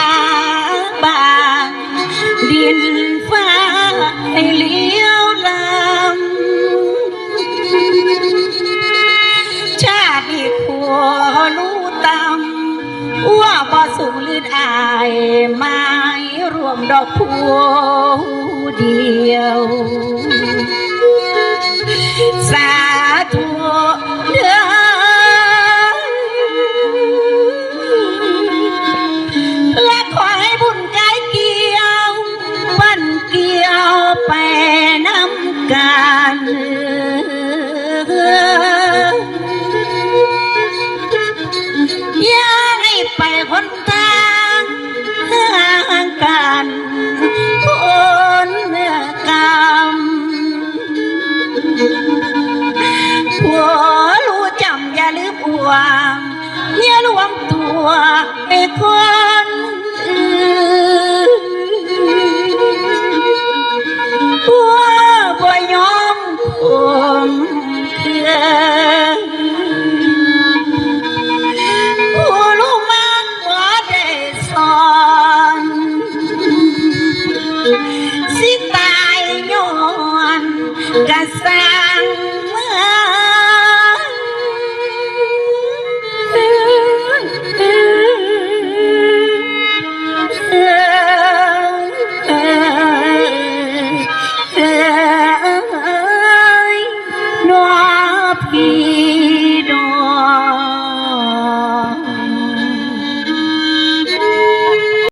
าบางดินฟ้าให้เลี้ยวลำชาติผัวรู้ตำอ้วบ่สูงลื่นอายไม้รวมดอกผัวเดียวสา กี่ยวไปน้ำกันอย่าให้ไปคนทางห่างกันคนกรรมผัวรู้จำอย่าลืมอวงอย่าลวงตัวไปคน กระสังเมืองเอ้ยนอพี่